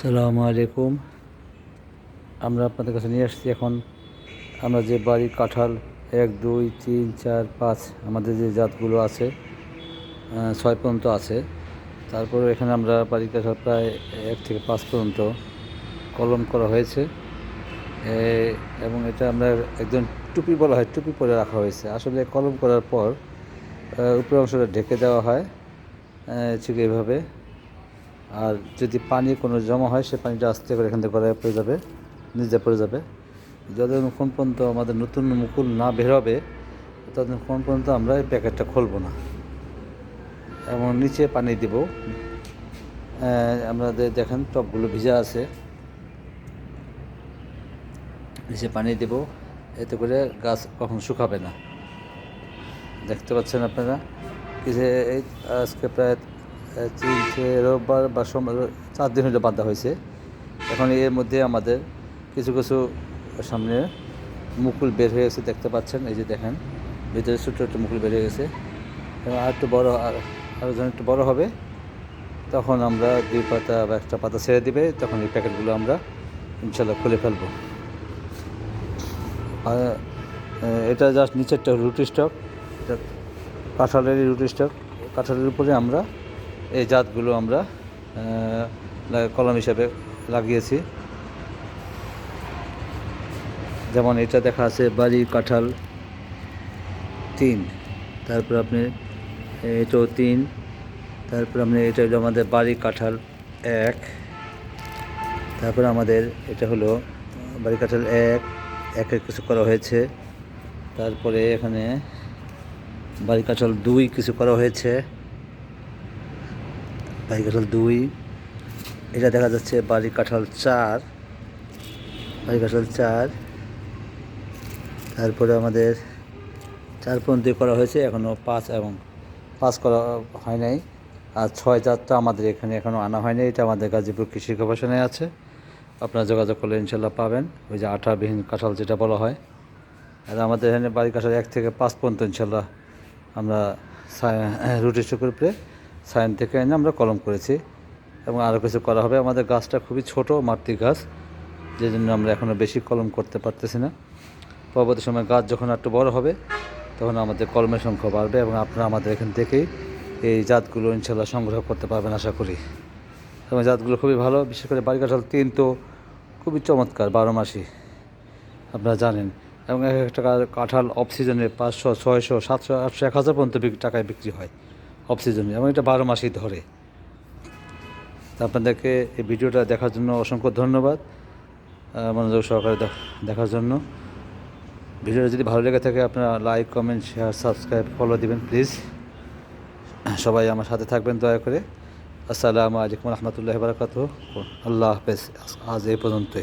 আসসালামু আলাইকুম। আমরা আপনাদের কাছে নিয়ে আসছি এখন। আমরা যে বাড়ির কাঁঠাল, এক, দুই, তিন, চার, পাঁচ, আমাদের যে জাতগুলো আছে ছয় পর্যন্ত আছে। তারপর এখানে আমরা বাড়ির কাঁঠাল প্রায় এক থেকে পাঁচ পর্যন্ত কলম করা হয়েছে। এবং এটা আমরা একজন টুপি বলা হয়, টুপি পরে রাখা হয়েছে। আসলে কলম করার পর উপরের অংশটা ঢেকে দেওয়া হয় ঠিক এইভাবে। আর যদি পানি কোনো জমা হয়, সে পানিটা আস্তে করে এখান থেকে পড়ে যাবে নিজে পড়ে যাবে। যতক্ষণ পর্যন্ত আমাদের নতুন মুকুল না বের হবে ততক্ষণ পর্যন্ত আমরা এই প্যাকেটটা খুলবো না। এবং নিচে পানি দিব। আমাদের দেখেন, টপগুলো ভিজা আছে। নিচে পানি দেব। এতে করে গাছ কখন শুকাবে না। দেখতে পাচ্ছেন আপনারা? এই আজকে প্রায় তিনটে রোববার বা সোমবার চার দিন হলে বাঁধা হয়েছে। এখন এর মধ্যে আমাদের কিছু কিছু সামনে মুকুল বের হয়ে গেছে দেখতে পাচ্ছেন, এই যে দেখেন, ভিতরে ছোটো ছোটো মুকুল বের হয়ে গেছে। এবং আর একটু বড়, আর আরও যখন একটু বড়ো হবে, তখন আমরা দুই পাতা বা একটা পাতা ছেড়ে দিবে, তখন এই প্যাকেটগুলো আমরা ইনশাল্লাহ খুলে ফেলব। আর এটা জাস্ট নিচেরটা রুটি স্টক কাঁঠালেরই রুটি স্টক। কাঁঠালের উপরে আমরা এই জাতগুলো আমরা কলম হিসাবে লাগিয়েছি। যেমন এটা দেখা আছে বাড়ি কাঁঠাল তিন, তারপর আপনি এটাও তিন, তারপর আপনি এটা হলো আমাদের বাড়ি কাঁঠাল এক, তারপর আমাদের এটা হলো বাড়ি কাঁঠাল এক একের কিছু করা হয়েছে। তারপরে এখানে বাড়ি কাঁঠাল দুই কিছু করা হয়েছে। বাড়ি কাঁঠাল দুই। এটা দেখা যাচ্ছে বাড়ি কাঁঠাল চার। বাড়ি কাঁঠাল চার। তারপরে আমাদের চার পর্যন্ত করা হয়েছে, এখনও পাঁচ এবং পাঁচ করা হয় নাই। আর ছয় জাতটা আমাদের এখানে এখনও আনা হয়নি এটা আমাদের গাজীপুর কৃষি গবেষণায় আছে। আপনারা যোগাযোগ করলে ইনশাল্লাহ পাবেন, ওই যে আঠাবিহীন কাঁঠাল যেটা বলা হয়। আর আমাদের এখানে বাড়ি কাঁঠাল এক থেকে পাঁচ পর্যন্ত ইনশাল্লাহ আমরা রুটি শুকুর উপরে সাইন থেকে এনে আমরা কলম করেছি এবং আরও কিছু করা হবে। আমাদের গাছটা খুবই ছোট মাতৃ গাছ যে জন্য আমরা এখনও বেশি কলম করতে পারতেছি না। পরবর্তী সময় গাছ যখন একটু বড় হবে, তখন আমাদের কলমের সংখ্যা বাড়বে এবং আপনারা আমাদের এখান থেকেই এই জাতগুলো ইনশাল্লাহ সংগ্রহ করতে পারবেন আশা করি। এবং জাতগুলো খুবই ভালো, বিশেষ করে বাড়ি কাঁঠাল তিন তো খুবই চমৎকার, বারো মাসি, আপনারা জানেন। এবং এক একটা কাঁঠাল অফ সিজনে পাঁচশো, ছয়শো, সাতশো, আটশো, এক হাজার পর্যন্ত টাকায় বিক্রি হয়। অফ সিজনে এবং এটা বারো মাসই ধরে। তা আপনাদেরকে এই ভিডিওটা দেখার জন্য অসংখ্য ধন্যবাদ মনোযোগ সহকারে দেখ- দেখার জন্য। ভিডিওটা যদি ভালো লেগে থাকে, আপনারা like, comment, share, subscribe follow দিবেন প্লিজ সবাই আমার সাথে থাকবেন, দয়া করে। আসসালামু আলাইকুম রহমতুল্লাহ বারকাত আল্লাহ হাফেজ। আজ এই পর্যন্তই।